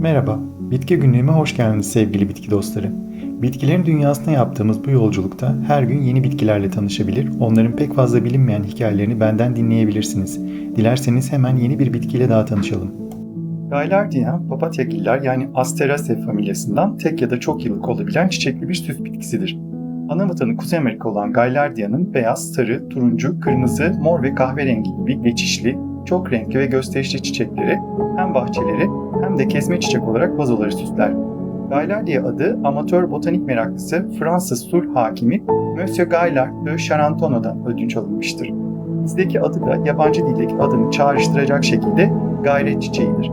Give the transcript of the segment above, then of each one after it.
Merhaba, Bitki Günlüğü'me hoş geldiniz sevgili bitki dostları. Bitkilerin dünyasına yaptığımız bu yolculukta her gün yeni bitkilerle tanışabilir, onların pek fazla bilinmeyen hikayelerini benden dinleyebilirsiniz. Dilerseniz hemen yeni bir bitkiyle daha tanışalım. Gaillardia, papatyagiller yani Asteraceae familyasından tek ya da çok yıllık olabilen çiçekli bir süs bitkisidir. Ana vatanı Kuzey Amerika olan Gaillardia'nın beyaz, sarı, turuncu, kırmızı, mor ve kahverengi gibi geçişli, çok renkli ve gösterişli çiçekleri hem bahçeleri hem de kesme çiçek olarak vazoları süsler. Gaillardia adı amatör botanik meraklısı Fransız sulh hakimi Monsieur Gaillard de Charentonneau'dan ödünç alınmıştır. Bizdeki adı da yabancı dildeki adını çağrıştıracak şekilde gayret çiçeğidir.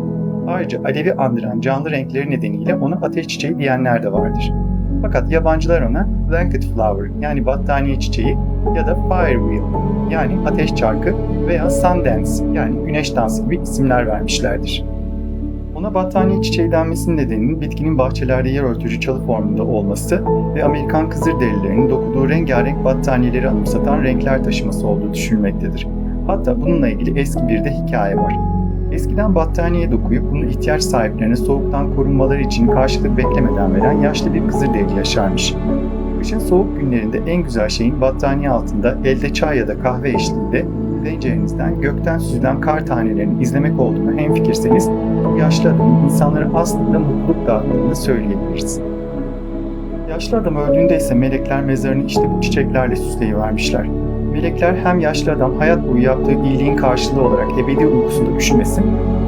Ayrıca alevi andıran canlı renkleri nedeniyle ona ateş çiçeği diyenler de vardır. Fakat yabancılar ona blanket flower yani battaniye çiçeği ya da fire wheel yani ateş çarkı veya sun dance yani güneş dansı gibi isimler vermişlerdir. Ona battaniye çiçeği denmesinin nedeninin bitkinin bahçelerde yer örtücü çalı formunda olması ve Amerikan kızılderililerinin dokuduğu rengarenk battaniyeleri anımsatan renkler taşıması olduğu düşünülmektedir. Hatta bununla ilgili eski bir de hikaye var. Eskiden battaniye dokuyup bunu ihtiyaç sahiplerine soğuktan korunmaları için karşılık beklemeden veren yaşlı bir kızılderili yaşarmış. Kışın soğuk günlerinde en güzel şeyin battaniye altında elde çay ya da kahve eşliğinde pencerenizden gökten süzülen kar tanelerini izlemek olduğunu hemfikirseniz yaşlı adamın insanlara aslında mutluluk dağıttığını söyleyebiliriz. Yaşlı adam öldüğünde ise melekler mezarını işte bu çiçeklerle süsleyivermişler. Melekler hem yaşlı adam hayat boyu yaptığı iyiliğin karşılığı olarak ebedi uykusunda üşümesin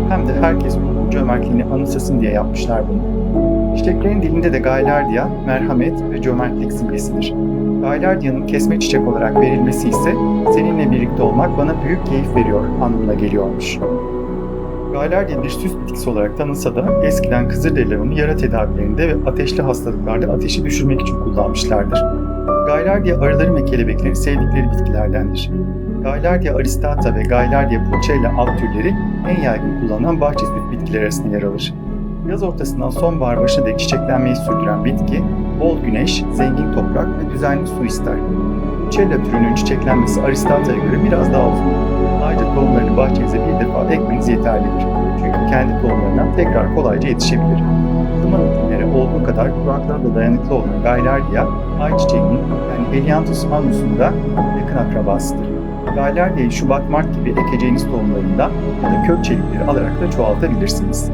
hem de herkes bu cömertliğini anımsasın diye yapmışlar bunu. Çiçeklerin dilinde de Gaillardia, merhamet ve cömertlik simgesidir. Gaillardia'nın kesme çiçek olarak verilmesi ise seninle birlikte olmak bana büyük keyif veriyor anlamına geliyormuş. Gaillardia bir süs bitkisi olarak tanınsa da eskiden Kızılderililer onu yara tedavilerinde ve ateşli hastalıklarda ateşi düşürmek için kullanmışlardır. Gaillardia arıların ve kelebeklerin sevdikleri bitkilerdendir. Gaillardia aristata ve Gaillardia pulchella alt türleri en yaygın kullanılan bahçe süs bitkileri arasında yer alır. Yaz ortasından sonbahar başına dek çiçeklenmeyi sürdüren bitki, bol güneş, zengin toprak ve düzenli su ister. Pulchella türünün çiçeklenmesi aristata'ya göre biraz daha uzun. Ayrıca tohumlarını bahçenize bir defa ekmeniz yeterlidir. Çünkü kendi tohumlarından tekrar kolayca yetişebilir. Ilıman iklimlere olduğu kadar kuraklığa da dayanıklı olan Gaillardia, ayçiçeğinin yani Helianthus annus'un da yakın akrabasıdır. Gaillardia'yı Şubat-Mart gibi ekeceğiniz tohumlarından ya da kök çelikleri alarak da çoğaltabilirsiniz.